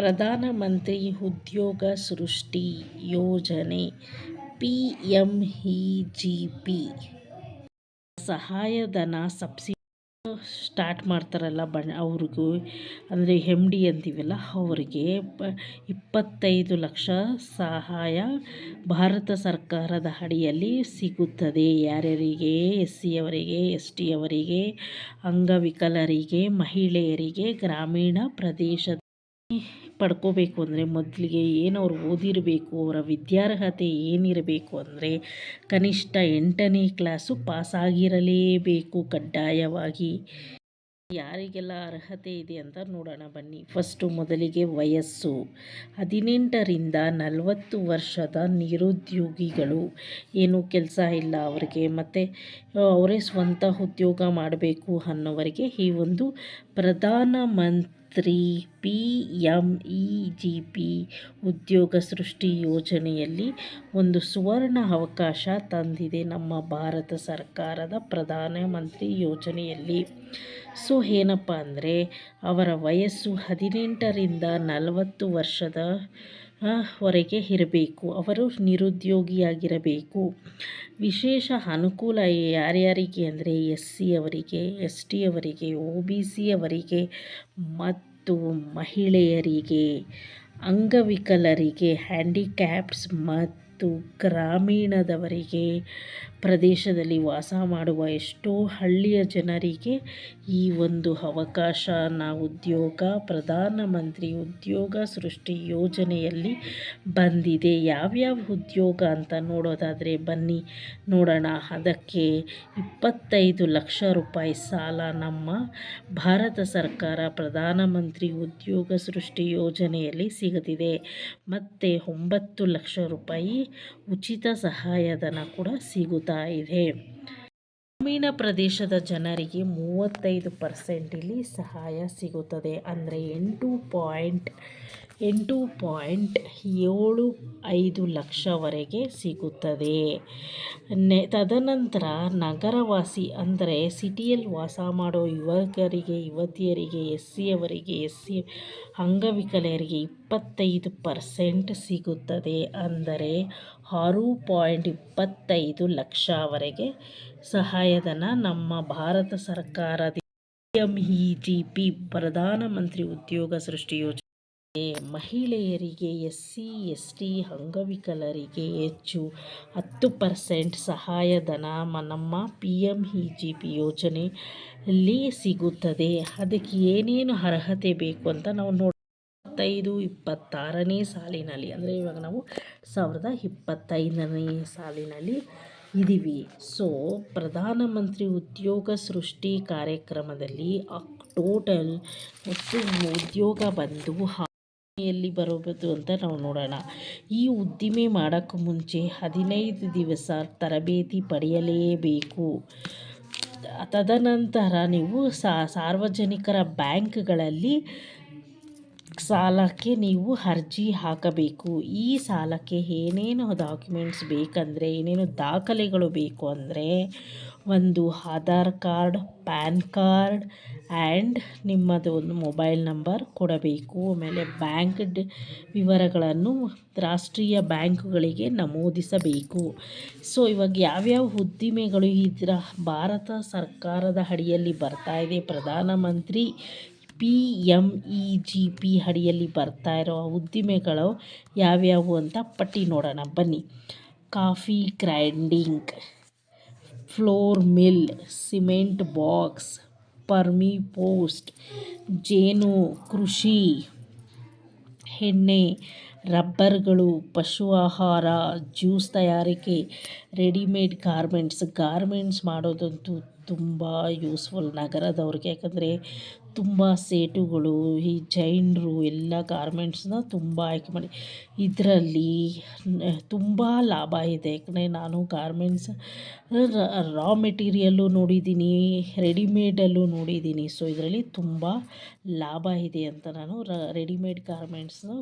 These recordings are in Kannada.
ಪ್ರಧಾನಮಂತ್ರಿ ಉದ್ಯೋಗ ಸೃಷ್ಟಿ ಯೋಜನೆ ಪಿ.ಎಂ.ಇ.ಜಿ.ಪಿ ಸಹಾಯಧನ ಸಬ್ಸಿಡಿ ಸ್ಟಾರ್ಟ್ ಮಾಡ್ತಾರಲ್ಲ ಬ, ಅವ್ರಿಗೂ, ಅಂದರೆ ಎಂ ಡಿ ಅಂತೀವಲ್ಲ, ಅವರಿಗೆ ಇಪ್ಪತ್ತೈದು ಲಕ್ಷ ಸಹಾಯ ಭಾರತ ಸರ್ಕಾರದ ಅಡಿಯಲ್ಲಿ ಸಿಗುತ್ತದೆ. ಯಾರ್ಯಾರಿಗೆ? ಎಸ್ ಸಿ ಅವರಿಗೆ ಎಸ್ ಟಿ ಅವರಿಗೆ ಅಂಗವಿಕಲರಿಗೆ, ಮಹಿಳೆಯರಿಗೆ, ಗ್ರಾಮೀಣ ಪ್ರದೇಶದ ಪಡ್ಕೋಬೇಕು ಅಂದರೆ ಮೊದಲಿಗೆ ಏನು ಅವ್ರು ಓದಿರಬೇಕು, ಅವರ ವಿದ್ಯಾರ್ಹತೆ ಏನಿರಬೇಕು ಅಂದರೆ ಕನಿಷ್ಠ ಎಂಟನೇ ಕ್ಲಾಸು ಪಾಸಾಗಿರಲೇಬೇಕು ಕಡ್ಡಾಯವಾಗಿ. ಯಾರಿಗೆಲ್ಲ ಅರ್ಹತೆ ಇದೆ ಅಂತ ನೋಡೋಣ ಬನ್ನಿ. ಫಸ್ಟು ಮೊದಲಿಗೆ ವಯಸ್ಸು. ಹದಿನೆಂಟರಿಂದ ನಲವತ್ತು ವರ್ಷದ ನಿರುದ್ಯೋಗಿಗಳು. ಏನು ಕೆಲಸ ಇಲ್ಲ ಅವರಿಗೆ. ಮತ್ತು ಅವರೇ ಸ್ವಂತ ಉದ್ಯೋಗ ಮಾಡಬೇಕು ಅನ್ನೋವರಿಗೆ ಈ ಒಂದು ಪ್ರಧಾನ ಮಂತ್ರಿ P M E G P ಉದ್ಯೋಗ ಸೃಷ್ಟಿ ಯೋಜನೆಯಲ್ಲಿ ಒಂದು ಸುವರ್ಣ ಅವಕಾಶ ತಂದಿದೆ ನಮ್ಮ ಭಾರತ ಸರ್ಕಾರದ ಪ್ರಧಾನಮಂತ್ರಿ ಯೋಜನೆಯಲ್ಲಿ. ಸೊ, ಏನಪ್ಪ ಅಂದರೆ ಅವರ ವಯಸ್ಸು ಹದಿನೆಂಟರಿಂದ ನಲವತ್ತು ವರ್ಷದ ವರೆಗೆ ಇರಬೇಕು. ಅವರು ನಿರುದ್ಯೋಗಿಯಾಗಿರಬೇಕು. ವಿಶೇಷ ಅನುಕೂಲ ಯಾರ್ಯಾರಿಗೆ ಅಂದರೆ ಎಸ್ ಸಿ ಅವರಿಗೆ, ಎಸ್ ಟಿ ಅವರಿಗೆ, ಒ ಬಿ ಸಿ ಅವರಿಗೆ ಮತ್ತು ಮಹಿಳೆಯರಿಗೆ, ಅಂಗವಿಕಲರಿಗೆ, ಹ್ಯಾಂಡಿಕ್ಯಾಪ್ಸ್ ಮತ್ತು ಗ್ರಾಮೀಣದವರಿಗೆ ಪ್ರದೇಶದಲ್ಲಿ ವಾಸ ಮಾಡುವ ಎಷ್ಟೋ ಹಳ್ಳಿಯ ಜನರಿಗೆ ಈ ಒಂದು ಅವಕಾಶನ ಉದ್ಯೋಗ ಪ್ರಧಾನಮಂತ್ರಿ ಉದ್ಯೋಗ ಸೃಷ್ಟಿ ಯೋಜನೆಯಲ್ಲಿ ಬಂದಿದೆ. ಯಾವ್ಯಾವ ಉದ್ಯೋಗ ಅಂತ ನೋಡೋದಾದರೆ, ಬನ್ನಿ ನೋಡೋಣ. ಅದಕ್ಕೆ ಇಪ್ಪತ್ತೈದು ಲಕ್ಷ ರೂಪಾಯಿ ಸಾಲ ನಮ್ಮ ಭಾರತ ಸರ್ಕಾರ ಪ್ರಧಾನಮಂತ್ರಿ ಉದ್ಯೋಗ ಸೃಷ್ಟಿ ಯೋಜನೆಯಲ್ಲಿ ಸಿಗುತ್ತಿದೆ ಮತ್ತು ಒಂಬತ್ತು ಲಕ್ಷ ರೂಪಾಯಿ ಉಚಿತ ಸಹಾಯಧನ ಕೂಡ ಸಿಗುತ್ತಾ ಇದೆ. ಗ್ರಾಮೀಣ ಪ್ರದೇಶದ ಜನರಿಗೆ ಮೂವತ್ತೈದು ಪರ್ಸೆಂಟ್ ಇಲ್ಲಿ ಸಹಾಯ ಸಿಗುತ್ತದೆ. ಅಂದರೆ ಎಂಟು ಪಾಯಿಂಟ್ ಎಂಟು ಪಾಯಿಂಟ್ ಏಳು ಐದು ಲಕ್ಷವರೆಗೆ ಸಿಗುತ್ತದೆ. ನೆ, ತದನಂತರ ನಗರವಾಸಿ, ಅಂದರೆ ಸಿಟಿಯಲ್ಲಿ ವಾಸ ಮಾಡೋ ಯುವಕರಿಗೆ, ಯುವತಿಯರಿಗೆ ಎಸ್ ಸಿಯವರಿಗೆ ಎಸ್ ಸಿ ಅಂಗವಿಕಲರಿಗೆ ಇಪ್ಪತ್ತೈದು ಪರ್ಸೆಂಟ್ ಸಿಗುತ್ತದೆ. ಅಂದರೆ ಆರು ಪಾಯಿಂಟ್ ಇಪ್ಪತ್ತೈದು ಲಕ್ಷವರೆಗೆ ಸಹಾಯಧನ ನಮ್ಮ ಭಾರತ ಸರ್ಕಾರದ P M E G P ಪ್ರಧಾನಮಂತ್ರಿ ಉದ್ಯೋಗ ಸೃಷ್ಟಿ ಯೋಜನೆ. ಮಹಿಳೆಯರಿಗೆ ಎಸ್ ಸಿ ಎಸ್ ಟಿ ಅಂಗವಿಕಲರಿಗೆ ಹೆಚ್ಚು ಹತ್ತು ಪರ್ಸೆಂಟ್ ಸಹಾಯಧನ ನಮ್ಮ P M E G P ಯೋಜನೆಯಲ್ಲಿ ಸಿಗುತ್ತದೆ. ಅದಕ್ಕೆ ಏನೇನು ಅರ್ಹತೆ ಬೇಕು ಅಂತ ನಾವು ನೋಡಿ ಇಪ್ಪತ್ತೈದು, ಇಪ್ಪತ್ತಾರನೇ ಸಾಲಿನಲ್ಲಿ, ಅಂದರೆ ಇವಾಗ ನಾವು ಸಾವಿರದ ಇಪ್ಪತ್ತೈದನೇ ಸಾಲಿನಲ್ಲಿ ಇದ್ದೀವಿ ಸೊ ಪ್ರಧಾನಮಂತ್ರಿ ಉದ್ಯೋಗ ಸೃಷ್ಟಿ ಕಾರ್ಯಕ್ರಮದಲ್ಲಿ ಟೋಟಲ್ ಮತ್ತು ಉದ್ಯೋಗ ಬಂದು ಎಲ್ಲಿ ಬರಬಹುದು ಅಂತ ನಾವು ನೋಡೋಣ. ಈ ಉದ್ದಿಮೆ ಮಾಡೋಕ್ಕೂ ಮುಂಚೆ ಹದಿನೈದು ದಿವಸ ತರಬೇತಿ ಪಡೆಯಲೇಬೇಕು. ತದನಂತರ ನೀವು ಸಾರ್ವಜನಿಕರ ಬ್ಯಾಂಕ್ಗಳಲ್ಲಿ ಸಾಲಕ್ಕೆ ನೀವು ಅರ್ಜಿ ಹಾಕಬೇಕು. ಈ ಸಾಲಕ್ಕೆ ಏನೇನು ಡಾಕ್ಯುಮೆಂಟ್ಸ್ ಬೇಕಂದರೆ, ಏನೇನು ದಾಖಲೆಗಳು ಬೇಕು ಅಂದರೆ, ಒಂದು Aadhaar card, PAN card and ನಿಮ್ಮದು ಒಂದು ಮೊಬೈಲ್ ನಂಬರ್ ಕೊಡಬೇಕು. ಆಮೇಲೆ ಬ್ಯಾಂಕ್ ವಿವರಗಳನ್ನು ರಾಷ್ಟ್ರೀಯ ಬ್ಯಾಂಕುಗಳಿಗೆ ನಮೂದಿಸಬೇಕು. ಸೊ ಇವಾಗ ಯಾವ್ಯಾವ ಉದ್ದಿಮೆಗಳು ಇದರ ಭಾರತ ಸರ್ಕಾರದ ಅಡಿಯಲ್ಲಿ ಬರ್ತಾ ಇದೆ? ಪ್ರಧಾನಮಂತ್ರಿ P M E G P ಅಡಿಯಲ್ಲಿ ಬರ್ತಾ ಇರೋ ಉದ್ದಿಮೆಗಳು ಯಾವ್ಯಾವು ಅಂತ ಪಟ್ಟಿ ನೋಡೋಣ. ಬನ್ನಿ. Coffee grinding, flour mill, cement box ಪರ್ಮಿ ಪೋಸ್ಟ್, ಜೇನು ಕೃಷಿ, ಎಣ್ಣೆ, ರಬ್ಬರ್ಗಳು, ಪಶು ಆಹಾರ, ಜ್ಯೂಸ್ ತಯಾರಿಕೆ, ರೆಡಿಮೇಡ್ ಗಾರ್ಮೆಂಟ್ಸ್. ಗಾರ್ಮೆಂಟ್ಸ್ ಮಾಡೋದಂತೂ ತುಂಬ ಯೂಸ್ಫುಲ್ ನಗರದವ್ರಿಗೆ. ಯಾಕಂದರೆ ತುಂಬ ಸೇಟುಗಳು ಈ ಜೈನರು, ಎಲ್ಲ ಗಾರ್ಮೆಂಟ್ಸ್ನ ತುಂಬ ಆಯ್ಕೆ ಮಾಡಿ. ಇದರಲ್ಲಿ ತುಂಬ ಲಾಭ ಇದೆ. ಯಾಕಂದರೆ ನಾನು ಗಾರ್ಮೆಂಟ್ಸ್ ರಾ ಮೆಟೀರಿಯಲ್ಲು ನೋಡಿದ್ದೀನಿ ರೆಡಿಮೇಡಲ್ಲೂ ನೋಡಿದ್ದೀನಿ. ಸೊ ಇದರಲ್ಲಿ ತುಂಬ ಲಾಭ ಇದೆ ಅಂತ ನಾನು ರೆಡಿಮೇಡ್ ಗಾರ್ಮೆಂಟ್ಸ್ನು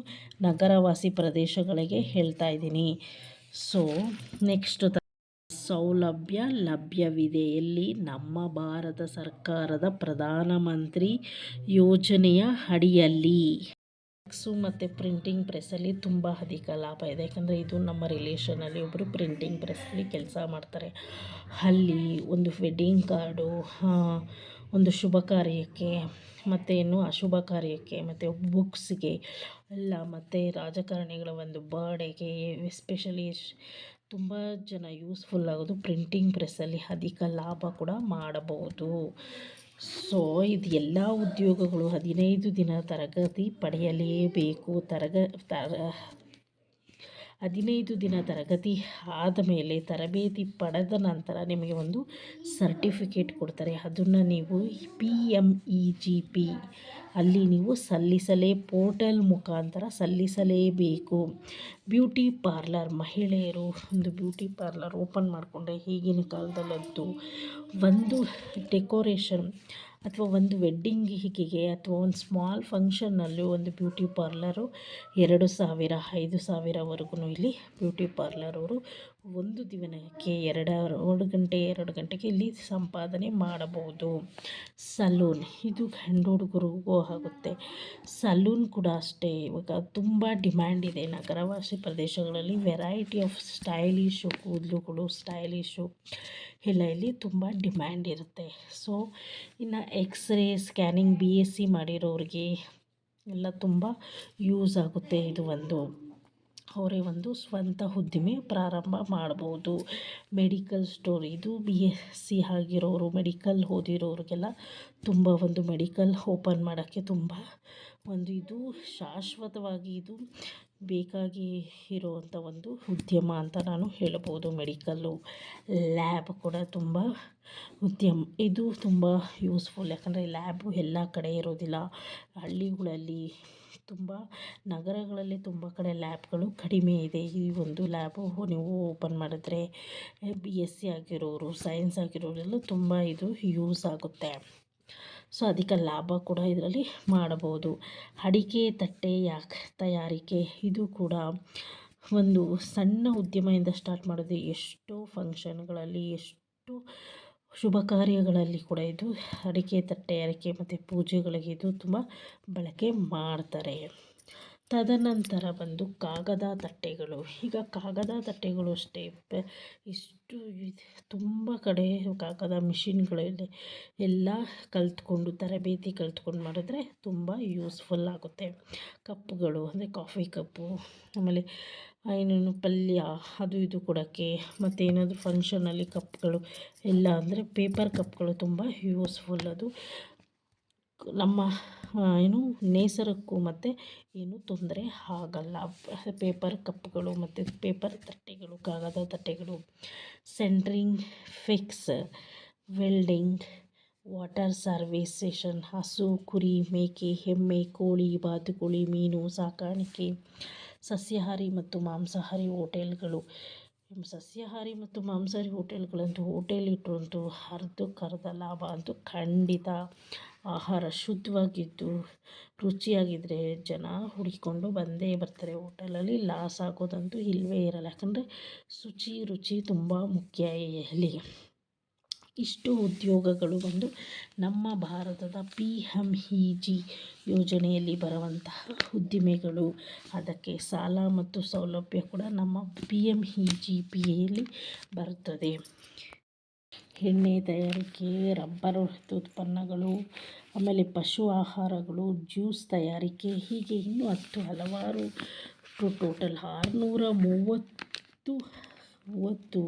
ನಗರವಾಸಿ ಪ್ರದೇಶಗಳಿಗೆ ಹೇಳ್ತಾ ಇದ್ದೀನಿ. ಸೊ ನೆಕ್ಸ್ಟ್ ಸೌಲಭ್ಯ ಲಭ್ಯವಿದೆ. ಎಲ್ಲಿ ನಮ್ಮ ಭಾರತ ಸರ್ಕಾರದ ಪ್ರಧಾನಮಂತ್ರಿ ಯೋಜನೆಯ ಅಡಿಯಲ್ಲಿ ಮಿಕ್ಸು ಮತ್ತು ಪ್ರಿಂಟಿಂಗ್ ಪ್ರೆಸ್ಸಲ್ಲಿ ತುಂಬ ಅಧಿಕ ಲಾಭ ಇದೆ. ಯಾಕಂದರೆ ಇದು ನಮ್ಮ ರಿಲೇಷನಲ್ಲಿ ಒಬ್ಬರು ಪ್ರಿಂಟಿಂಗ್ ಪ್ರೆಸ್ಸಲ್ಲಿ ಕೆಲಸ ಮಾಡ್ತಾರೆ. ಅಲ್ಲಿ ಒಂದು ವೆಡ್ಡಿಂಗ್ ಕಾರ್ಡು ಒಂದು ಶುಭ ಕಾರ್ಯಕ್ಕೆ ಮತ್ತು ಇನ್ನು ಅಶುಭ ಕಾರ್ಯಕ್ಕೆ ಮತ್ತು ಬುಕ್ಸ್ಗೆ ಎಲ್ಲ ಮತ್ತು ರಾಜಕಾರಣಿಗಳ ಒಂದು ಬರ್ಡೇಗೆ ಎಸ್ಪೆಷಲಿ ತುಂಬ ಜನ ಯೂಸ್ಫುಲ್ ಆಗೋದು ಪ್ರಿಂಟಿಂಗ್ ಪ್ರೆಸ್ಸಲ್ಲಿ ಅಧಿಕ ಲಾಭ ಕೂಡ ಮಾಡಬಹುದು. ಸೊ ಇದು ಎಲ್ಲ ಉದ್ಯೋಗಗಳು ಹದಿನೈದು ದಿನ ತರಗತಿ ಪಡೆಯಲೇಬೇಕು. ತರಗ, ತರ, ಹದಿನೈದು ದಿನ ತರಗತಿ ಆದ ಮೇಲೆ ತರಬೇತಿ ಪಡೆದ ನಂತರ ನಿಮಗೆ ಒಂದು ಸರ್ಟಿಫಿಕೇಟ್ ಕೊಡ್ತಾರೆ. ಅದನ್ನು ನೀವು P M E G P ಅಲ್ಲಿ ನೀವು ಸಲ್ಲಿಸಲೇ, ಪೋರ್ಟಲ್ ಮುಖಾಂತರ ಸಲ್ಲಿಸಲೇಬೇಕು. ಬ್ಯೂಟಿ ಪಾರ್ಲರ್, ಮಹಿಳೆಯರು ಒಂದು ಬ್ಯೂಟಿ ಪಾರ್ಲರ್ ಓಪನ್ ಮಾಡಿಕೊಂಡ್ರೆ ಈಗಿನ ಕಾಲದಲ್ಲಂತೂ ಒಂದು ಡೆಕೋರೇಷನ್ ಅಥವಾ ಒಂದು ವೆಡ್ಡಿಂಗಿಗೆ ಅಥವಾ ಒಂದು ಸ್ಮಾಲ್ ಫಂಕ್ಷನ್ನಲ್ಲೂ ಒಂದು ಬ್ಯೂಟಿ ಪಾರ್ಲರು ಎರಡು ಸಾವಿರ, ಐದು ಸಾವಿರವರೆಗೂ ಇಲ್ಲಿ ಬ್ಯೂಟಿ ಪಾರ್ಲರವರು ಒಂದು ದಿನಕ್ಕೆ ಎರಡು ಗಂಟೆ, ಎರಡು ಗಂಟೆಗೆ ಇಲ್ಲಿ ಸಂಪಾದನೆ ಮಾಡಬಹುದು. ಸಲೂನ್, ಇದು ಗಂಡು ಹುಡುಗರಿಗೂ ಆಗುತ್ತೆ. ಸಲೂನ್ ಕೂಡ ಅಷ್ಟೇ. ಇವಾಗ ತುಂಬ ಡಿಮ್ಯಾಂಡ್ ಇದೆ. ನಗರವಾಸಿ ಪ್ರದೇಶಗಳಲ್ಲಿ ವೆರೈಟಿ ಆಫ್ ಸ್ಟೈಲಿಶು ಕೂದಲುಗಳು ಸ್ಟೈಲಿಶು ಎಲ್ಲ ಇಲ್ಲಿ ತುಂಬ ಡಿಮ್ಯಾಂಡ್ ಇರುತ್ತೆ. ಸೊ ಇನ್ನು x ray scanning B S C ಮಾಡಿರೋರಿಗೆ ಎಲ್ಲ ತುಂಬ ಯೂಸ್ ಆಗುತ್ತೆ ಇದು ಒಂದು. ಅವರೇ ಒಂದು ಸ್ವಂತ ಉದ್ದಿಮೆ ಪ್ರಾರಂಭ ಮಾಡ್ಬೋದು. Medical store. ಇದು ಬಿ ಎಸ್ ಸಿ ಆಗಿರೋರು, ಮೆಡಿಕಲ್ ಓದಿರೋರಿಗೆಲ್ಲ ತುಂಬ ಒಂದು ಮೆಡಿಕಲ್ ಓಪನ್ ಮಾಡೋಕ್ಕೆ ತುಂಬ ಒಂದು ಇದು ಶಾಶ್ವತವಾಗಿ ಇದು ಬೇಕಾಗಿ ಇರುವಂಥ ಒಂದು ಉದ್ಯಮ ಅಂತ ನಾನು ಹೇಳಬಹುದು. ಮೆಡಿಕಲ್ಲು ಲ್ಯಾಬ್ ಕೂಡ ತುಂಬ ಉದ್ಯಮ, ಇದು ತುಂಬ ಯೂಸ್ಫುಲ್. ಯಾಕಂದರೆ ಲ್ಯಾಬು ಎಲ್ಲ ಕಡೆ ಇರೋದಿಲ್ಲ. ಹಳ್ಳಿಗಳಲ್ಲಿ ತುಂಬ, ನಗರಗಳಲ್ಲಿ ತುಂಬ ಕಡೆ ಲ್ಯಾಬ್ಗಳು ಕಡಿಮೆ ಇದೆ. ಈ ಒಂದು ಲ್ಯಾಬು ನೀವು ಓಪನ್ ಮಾಡಿದ್ರೆ, ಬಿ ಎಸ್ ಸಿ ಆಗಿರೋರು, ಸೈನ್ಸ್ ಆಗಿರೋರೆಲ್ಲ ತುಂಬ ಇದು ಯೂಸ್ ಆಗುತ್ತೆ. ಸೊ ಅಧಿಕ ಲಾಭ ಕೂಡ ಇದರಲ್ಲಿ ಮಾಡಬಹುದು ಅಡಿಕೆ ತಟ್ಟೆ ಯಾಕೆ ತಯಾರಿಕೆ? ಇದು ಕೂಡ ಒಂದು ಸಣ್ಣ ಉದ್ಯಮದಿಂದ ಸ್ಟಾರ್ಟ್ ಮಾಡೋದು. ಎಷ್ಟೋ ಫಂಕ್ಷನ್ಗಳಲ್ಲಿ ಎಷ್ಟು ಶುಭ ಕಾರ್ಯಗಳಲ್ಲಿ ಕೂಡ ಇದು ಅಡಿಕೆ ತಟ್ಟೆ, ಅಡಿಕೆ ಮತ್ತು ಪೂಜೆಗಳಿಗೆ ಇದು ತುಂಬ ಬಳಕೆ ಮಾಡ್ತಾರೆ. ತದನಂತರ ಬಂದು ಕಾಗದ ತಟ್ಟೆಗಳು. ಈಗ ಕಾಗದ ತಟ್ಟೆಗಳು ಅಷ್ಟೇ. ಇಷ್ಟು ತುಂಬ ಕಡೆ ಕಾಗದ ಮಿಷಿನ್ಗಳಲ್ಲಿ ಎಲ್ಲ ಕಲಿತ್ಕೊಂಡು, ತರಬೇತಿ ಕಲಿತ್ಕೊಂಡು ಮಾಡಿದ್ರೆ ತುಂಬ ಯೂಸ್ಫುಲ್ ಆಗುತ್ತೆ. ಕಪ್ಗಳು ಅಂದರೆ ಕಾಫಿ ಕಪ್ಪು, ಆಮೇಲೆ ಏನೇನು ಪಲ್ಯ, ಅದು ಇದು ಕೊಡೋಕ್ಕೆ, ಮತ್ತು ಏನಾದರೂ ಫಂಕ್ಷನಲ್ಲಿ ಕಪ್ಗಳು ಎಲ್ಲ ಅಂದರೆ ಪೇಪರ್ ಕಪ್ಗಳು ತುಂಬ ಯೂಸ್ಫುಲ್ ಅದು. ನಮ್ಮ ಏನು ನೇಸರಕ್ಕೂ ಮತ್ತು ಏನು ತೊಂದರೆ ಆಗಲ್ಲ. ಪೇಪರ್ ಕಪ್ಗಳು ಮತ್ತು ಪೇಪರ್ ತಟ್ಟೆಗಳು, ಕಾಗದ ತಟ್ಟೆಗಳು, ಸೆಂಟ್ರಿಂಗ್, ಫಿಕ್ಸ್, ವೆಲ್ಡಿಂಗ್, ವಾಟರ್ ಸರ್ವೀಸೇಷನ್, ಹಸು, ಕುರಿ, ಮೇಕೆ, ಎಮ್ಮೆ, ಕೋಳಿ, ಬಾತುಕೋಳಿ, ಮೀನು, ಸಾಕಾಣಿಕೆ, ಸಸ್ಯಾಹಾರಿ ಮತ್ತು ಮಾಂಸಾಹಾರಿ ಹೋಟೆಲ್ಗಳು. ಸಸ್ಯಾಹಾರಿ ಮತ್ತು ಮಾಂಸಾಹಾರಿ ಹೋಟೆಲ್ಗಳಂತೂ ಹೋಟೆಲ್ ಇಟ್ಟರಂತೂ ಅರ್ಧಕ್ಕರ್ಧ ಲಾಭ ಅಂತೂ ಖಂಡಿತ ಆಹಾರ ಶುದ್ಧವಾಗಿದ್ದು ರುಚಿಯಾಗಿದ್ದರೆ ಜನ ಹುಡುಕಿಕೊಂಡು ಬಂದೇ ಬರ್ತಾರೆ. ಹೋಟೆಲಲ್ಲಿ ಲಾಸ್ ಆಗೋದಂತೂ ಇಲ್ಲವೇ ಇರಲ್ಲ. ಯಾಕಂದರೆ ಶುಚಿ, ರುಚಿ ತುಂಬ ಮುಖ್ಯ ಇಲ್ಲಿ. ಇಷ್ಟು ಉದ್ಯೋಗಗಳು ಬಂದು ನಮ್ಮ ಭಾರತದ ಪಿ ಎಂ ಇ ಜಿ ಯೋಜನೆಯಲ್ಲಿ ಬರುವಂತಹ ಉದ್ದಿಮೆಗಳು. ಅದಕ್ಕೆ ಸಾಲ ಮತ್ತು ಸೌಲಭ್ಯ ಕೂಡ ನಮ್ಮ P M E G P ಎಯಲ್ಲಿ ಬರುತ್ತದೆ. ಎಣ್ಣೆ ತಯಾರಿಕೆ, ರಬ್ಬರ್ ಉತ್ಪನ್ನಗಳು, ಆಮೇಲೆ ಪಶು ಆಹಾರಗಳು, ಜ್ಯೂಸ್ ತಯಾರಿಕೆ, ಹೀಗೆ ಇನ್ನೂ ಹತ್ತು ಹಲವಾರು ಟೋಟಲ್ ಆರುನೂರ ಮೂವತ್ತು ಮೂವತ್ತು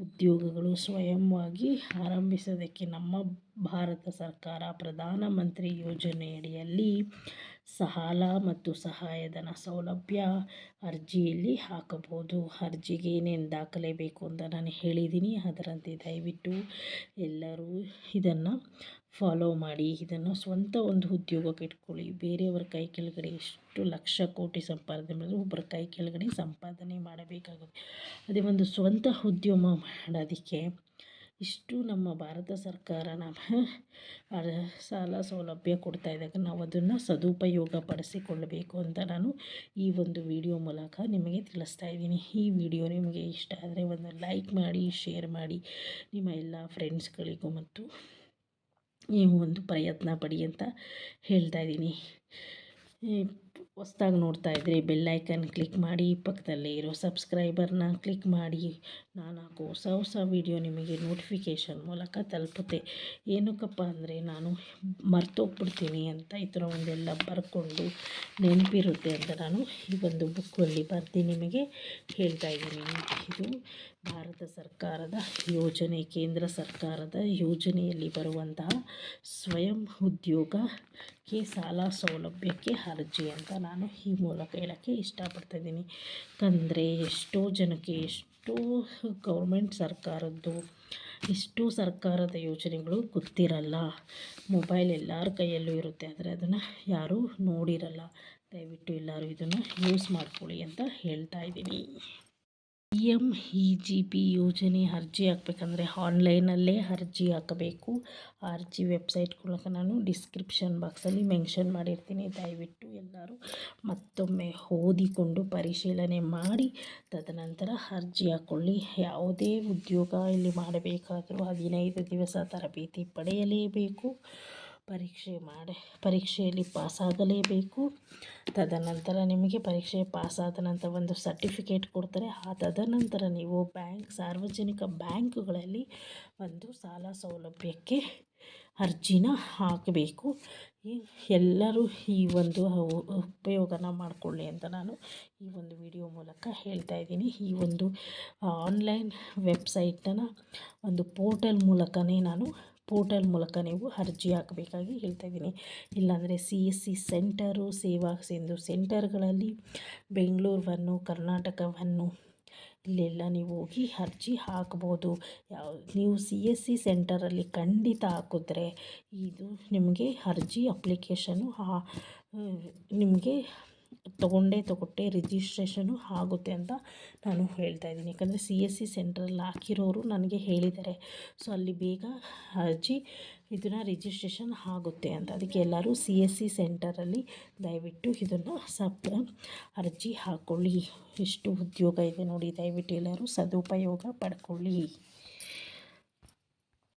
ಉದ್ಯೋಗಗಳು ಸ್ವಯಂವಾಗಿ ಆರಂಭಿಸೋದಕ್ಕೆ ನಮ್ಮ ಭಾರತ ಸರ್ಕಾರ ಪ್ರಧಾನಮಂತ್ರಿ ಯೋಜನೆಯಡಿಯಲ್ಲಿ ಸಾಲ ಮತ್ತು ಸಹಾಯಧನ ಸೌಲಭ್ಯ ಅರ್ಜಿಯಲ್ಲಿ ಹಾಕಬಹುದು. ಅರ್ಜಿಗೆ ಏನೇನು ದಾಖಲೆ ಬೇಕು ಅಂತ ನಾನು ಹೇಳಿದ್ದೀನಿ. ಅದರಂತೆ ದಯವಿಟ್ಟು ಎಲ್ಲರೂ ಇದನ್ನು ಫಾಲೋ ಮಾಡಿ ಇದನ್ನು ಸ್ವಂತ ಒಂದು ಉದ್ಯೋಗಕ್ಕೆ ಇಟ್ಕೊಳ್ಳಿ. ಬೇರೆಯವರ ಕೈ ಕೆಳಗಡೆ ಎಷ್ಟು ಲಕ್ಷ ಕೋಟಿ ಸಂಪಾದನೆ ಮಾಡಿದ್ರು ಒಬ್ಬರ ಕೈ ಕೆಳಗಡೆ ಸಂಪಾದನೆ ಮಾಡಬೇಕಾಗುತ್ತೆ. ಅದೇ ಒಂದು ಸ್ವಂತ ಉದ್ಯಮ ಮಾಡೋದಕ್ಕೆ ಇಷ್ಟು ನಮ್ಮ ಭಾರತ ಸರ್ಕಾರ ನಮ್ಮ ಸಾಲ ಸೌಲಭ್ಯ ಕೊಡ್ತಾ ಇದ್ದಾಗ ನಾವು ಅದನ್ನು ಸದುಪಯೋಗ ಪಡಿಸಿಕೊಳ್ಳಬೇಕು ಅಂತ ನಾನು ಈ ಒಂದು ವಿಡಿಯೋ ಮೂಲಕ ನಿಮಗೆ ತಿಳಿಸ್ತಾ ಇದ್ದೀನಿ. ಈ ವಿಡಿಯೋ ನಿಮಗೆ ಇಷ್ಟ ಆದರೆ ಒಂದು ಲೈಕ್ ಮಾಡಿ, ಶೇರ್ ಮಾಡಿ ನಿಮ್ಮ ಎಲ್ಲ ಫ್ರೆಂಡ್ಸ್ಗಳಿಗೂ ಮತ್ತು ನೀವು ಒಂದು ಪ್ರಯತ್ನ ಪಡಿ ಅಂತ ಹೇಳ್ತಾ ಇದ್ದೀನಿ. ಹೊಸ್ದಾಗಿ ನೋಡ್ತಾ ಇದ್ದರೆ ಬೆಲ್ಲೈಕನ್ ಕ್ಲಿಕ್ ಮಾಡಿ, ಪಕ್ಕದಲ್ಲೇ ಇರೋ ಸಬ್ಸ್ಕ್ರೈಬರ್ನ ಕ್ಲಿಕ್ ಮಾಡಿ. ನಾನು ಹಾಕೋ ಹೊಸ ಹೊಸ ವೀಡಿಯೋ ನಿಮಗೆ ನೋಟಿಫಿಕೇಷನ್ ಮೂಲಕ ತಲುಪುತ್ತೆ. ಏನಕ್ಕಪ್ಪ ಅಂದರೆ ನಾನು ಮರ್ತೋಗ್ಬಿಡ್ತೀನಿ ಅಂತ ಈ ಥರ ಒಂದೆಲ್ಲ ಬರ್ಕೊಂಡು ನೆನಪಿರುತ್ತೆ ಅಂತ ನಾನು ಈ ಒಂದು ಬುಕ್ಕಲ್ಲಿ ಬರ್ತೀನಿ ನಿಮಗೆ ಹೇಳ್ತಾ ಇದ್ದೀನಿ. ಇದು ಭಾರತ ಸರ್ಕಾರದ ಯೋಜನೆ, ಕೇಂದ್ರ ಸರ್ಕಾರದ ಯೋಜನೆಯಲ್ಲಿ ಬರುವಂತಹ ಸ್ವಯಂ ಉದ್ಯೋಗಕ್ಕೆ ಸಾಲ ಸೌಲಭ್ಯಕ್ಕೆ ಅರ್ಜಿ ಅಂತ ನಾನು ಈ ಮೂಲಕ ಹೇಳೋಕ್ಕೆ ಇಷ್ಟಪಡ್ತಾಯಿದ್ದೀನಿ ಅಂದರೆ ಎಷ್ಟೋ ಜನಕ್ಕೆ ಎಷ್ಟೋ ಗೌರ್ಮೆಂಟ್ ಸರ್ಕಾರದ್ದು, ಎಷ್ಟೋ ಸರ್ಕಾರದ ಯೋಜನೆಗಳು ಗೊತ್ತಿರಲ್ಲ. ಮೊಬೈಲ್ ಎಲ್ಲರ ಕೈಯಲ್ಲೂ ಇರುತ್ತೆ, ಆದರೆ ಅದನ್ನು ಯಾರೂ ನೋಡಿರಲ್ಲ. ದಯವಿಟ್ಟು ಎಲ್ಲರೂ ಇದನ್ನು ಯೂಸ್ ಮಾಡ್ಕೊಳ್ಳಿ ಅಂತ ಹೇಳ್ತಾ ಇದ್ದೀನಿ. ಪಿ ಇ ಜಿ ಪಿ ಯೋಜನೆ ಅರ್ಜಿ ಹಾಕಬೇಕಂದ್ರೆ ಆನ್ಲೈನಲ್ಲೇ ಅರ್ಜಿ ಹಾಕಬೇಕು. ಆ ಅರ್ಜಿ ವೆಬ್ಸೈಟ್ ಮೂಲಕ ನಾನು ಡಿಸ್ಕ್ರಿಪ್ಷನ್ ಬಾಕ್ಸಲ್ಲಿ ಮೆನ್ಷನ್ ಮಾಡಿರ್ತೀನಿ. ದಯವಿಟ್ಟು ಎಲ್ಲರೂ ಮತ್ತೊಮ್ಮೆ ಓದಿಕೊಂಡು ಪರಿಶೀಲನೆ ಮಾಡಿ, ತದನಂತರ ಅರ್ಜಿ ಹಾಕ್ಕೊಳ್ಳಿ ಯಾವುದೇ ಉದ್ಯೋಗ ಇಲ್ಲಿ ಮಾಡಬೇಕಾದರೂ ಹದಿನೈದು ದಿವಸ ತರಬೇತಿ ಪಡೆಯಲೇಬೇಕು. ಪರೀಕ್ಷೆ ಮಾಡಿ, ಪರೀಕ್ಷೆಯಲ್ಲಿ ಪಾಸಾಗಲೇಬೇಕು. ತದನಂತರ ನಿಮಗೆ ಪರೀಕ್ಷೆ ಪಾಸಾದ ನಂತರ ಒಂದು ಸರ್ಟಿಫಿಕೇಟ್ ಕೊಡ್ತಾರೆ. ಆ ತದನಂತರ ನೀವು ಬ್ಯಾಂಕ್, ಸಾರ್ವಜನಿಕ ಬ್ಯಾಂಕುಗಳಲ್ಲಿ ಒಂದು ಸಾಲ ಸೌಲಭ್ಯಕ್ಕೆ ಅರ್ಜಿನ ಹಾಕಬೇಕು. ಎಲ್ಲರೂ ಈ ಒಂದು ಉಪಯೋಗನ ಮಾಡಿಕೊಳ್ಳಿ ಅಂತ ನಾನು ಈ ಒಂದು ವಿಡಿಯೋ ಮೂಲಕ ಹೇಳ್ತಾ ಇದ್ದೀನಿ. ಈ ಒಂದು ಆನ್ಲೈನ್ ವೆಬ್ಸೈಟನ್ನು ಒಂದು ಪೋರ್ಟಲ್ ಮೂಲಕನೇ ನಾನು ಪೋರ್ಟಲ್ ಮೂಲಕ ನೀವು ಅರ್ಜಿ ಹಾಕಬೇಕಾಗಿ ಹೇಳ್ತಾ ಇದ್ದೀನಿ. ಇಲ್ಲಾಂದರೆ ಸಿ ಎಸ್ ಸಿ ಸೆಂಟರು ಸೇವಾ ಸಿಂಧು ಸೆಂಟರ್ಗಳಲ್ಲಿ ಬೆಂಗಳೂರನ್ನು ಕರ್ನಾಟಕವನ್ನು ಇಲ್ಲೆಲ್ಲ ನೀವು ಹೋಗಿ ಅರ್ಜಿ ಹಾಕ್ಬೋದು. ಯಾವ, ನೀವು ಸಿ ಎಸ್ ಸಿ ಸೆಂಟರಲ್ಲಿ ಖಂಡಿತ ಹಾಕಿದ್ರೆ ಇದು ನಿಮಗೆ ಅರ್ಜಿ ಅಪ್ಲಿಕೇಶನು ನಿಮಗೆ ತೊಗೊಂಡೇ ತೊಗೊಟ್ಟೆ ರಿಜಿಸ್ಟ್ರೇಷನು ಆಗುತ್ತೆ ಅಂತ ನಾನು ಹೇಳ್ತಾ ಇದ್ದೀನಿ. ಯಾಕಂದರೆ ಸಿ ಎಸ್ ಸಿ ಸೆಂಟ್ರಲ್ಲಿ ಹಾಕಿರೋರು ನನಗೆ ಹೇಳಿದ್ದಾರೆ. ಸೊ ಅಲ್ಲಿ ಬೇಗ ಅರ್ಜಿ ಇದನ್ನು ರಿಜಿಸ್ಟ್ರೇಷನ್ ಆಗುತ್ತೆ ಅಂತ. ಅದಕ್ಕೆ ಎಲ್ಲರೂ ಸಿ ಎಸ್ ಸಿ ಸೆಂಟರಲ್ಲಿ ದಯವಿಟ್ಟು ಇದನ್ನು ಸಪ್ ಅರ್ಜಿ ಹಾಕ್ಕೊಳ್ಳಿ ಎಷ್ಟು ಉದ್ಯೋಗ ಇದೆ ನೋಡಿ, ದಯವಿಟ್ಟು ಎಲ್ಲರೂ ಸದುಪಯೋಗ ಪಡ್ಕೊಳ್ಳಿ.